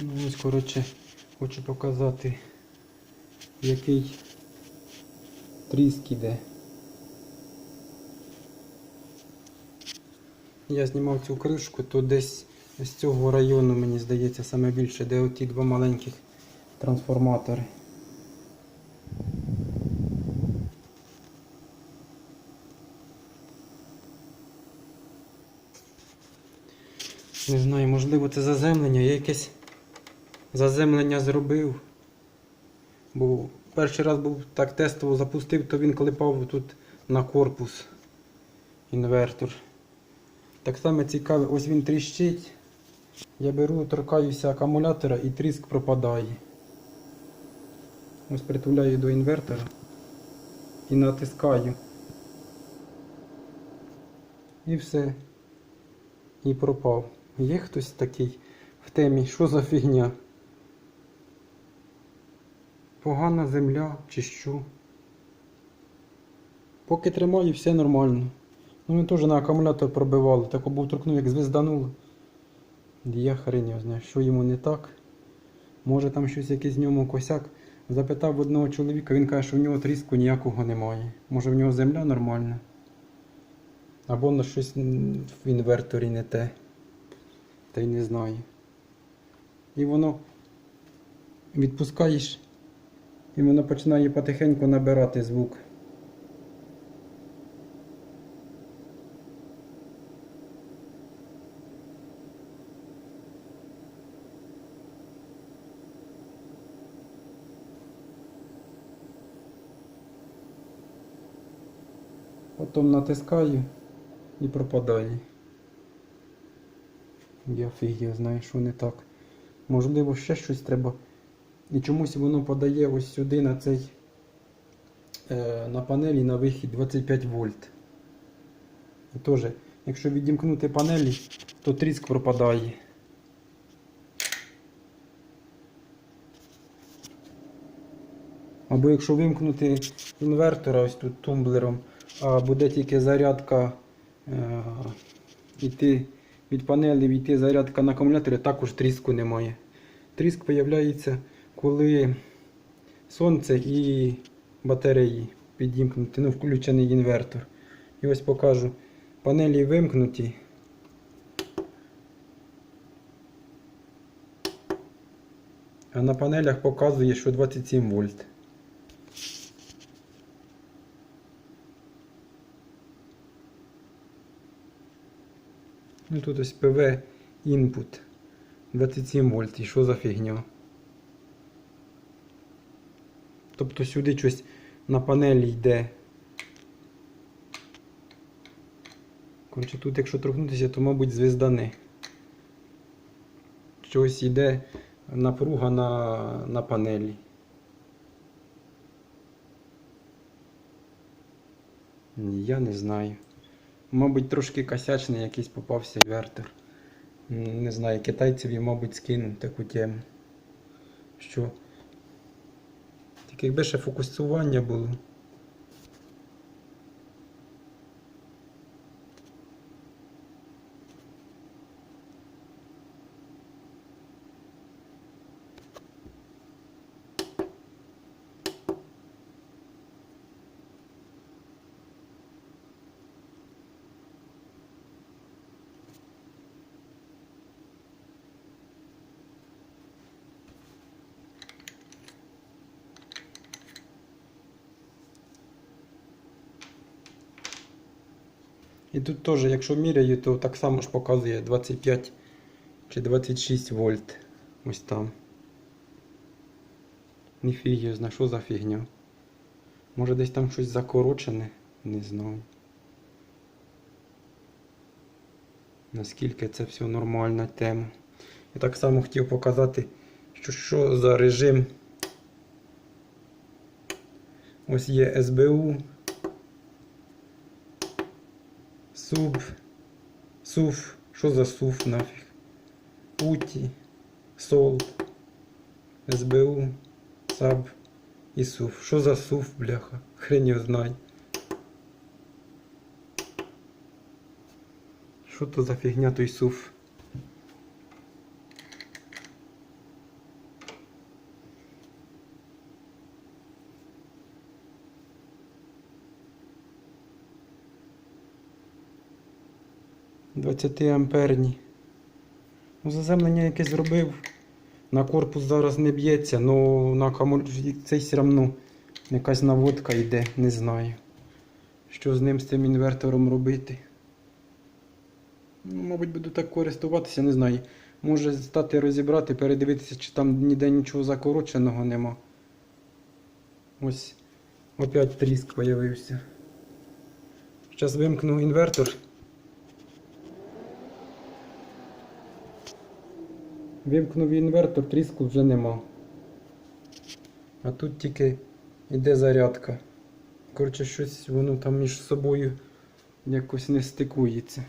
Ну, ось, коротше, хочу показати, який тріск іде. Я знімав цю кришку, то десь з цього району, мені здається, саме більше, де оті два маленьких трансформатори. Не знаю, можливо, це заземлення. Я якесь заземлення зробив. Бо перший раз був так тестово запустив, то він клепав тут на корпус інвертор. Так само цікаве, ось він тріщить. Я беру, торкаюся акумулятора і тріск пропадає. Ось притуляю до інвертора і натискаю. І все. І пропав. Є хтось такий в темі, що за фігня? Погана земля чи що? Поки тримаю, все нормально. Ну ми теж на акумулятор пробивали, так був торкнув, як звездануло. Я хрень знаю, що йому не так. Може там щось якийсь в ньому косяк. Запитав одного чоловіка, він каже, що в нього тріску ніякого немає. Може в нього земля нормальна. Або на щось в інверторі не те. Та й не знаю. І воно відпускаєш, і воно починає потихеньку набирати звук. Потім натискаю і пропадає. Я фіг знаю, що не так. Можливо, ще щось треба. І чомусь воно подає ось сюди на цей е, на панелі на вихід 25 вольт. І теж, якщо відімкнути панелі, то тріск пропадає. Або якщо вимкнути інвертора ось тут тумблером, а буде тільки зарядка е, йти від панелі, йти зарядка на акумуляторі, також тріску немає. Тріск з'являється, коли сонце і батареї підімкнуті, ну включений інвертор. І ось покажу. Панелі вимкнуті. А на панелях показує, що 27 вольт. Ну тут ось PV input 27 вольт. І що за фігня? Тобто сюди щось на панелі йде. Коротше, тут якщо торкнутися, то мабуть звіздани. Щось йде напруга на, на панелі. Я не знаю. Мабуть, трошки косячний якийсь попався інвертор. Не знаю, китайцеві, мабуть, скинуть таку тему. Що. Якби ще фокусування було. І тут теж, якщо міряю, то так само ж показує 25 чи 26 вольт. Ось там. Ніфіг зна, що за фігня. Може десь там щось закорочене, не знаю. Наскільки це все нормальна тема. Я так само хотів показати, що, що за режим. Ось є СБУ. Суб. Суф. Що за суф нафіг? Уті. Сол. СБУ. Саб. І суф. Що за суф, бляха? Хрень його знає. Що то за фігня той суф? 20 амперні. Ну, заземлення якесь зробив. На корпус зараз не б'ється, але на акумулятор цей все одно якась наводка йде, не знаю. Що з ним з цим інвертором робити. Ну, мабуть, буду так користуватися, не знаю. Може стати розібрати, передивитися, чи там ніде нічого закороченого нема. Ось опять тріск появився. Зараз вимкну інвертор. Вимкнув інвертор, тріску вже нема. А тут тільки йде зарядка. Коротше, щось воно там між собою якось не стикується.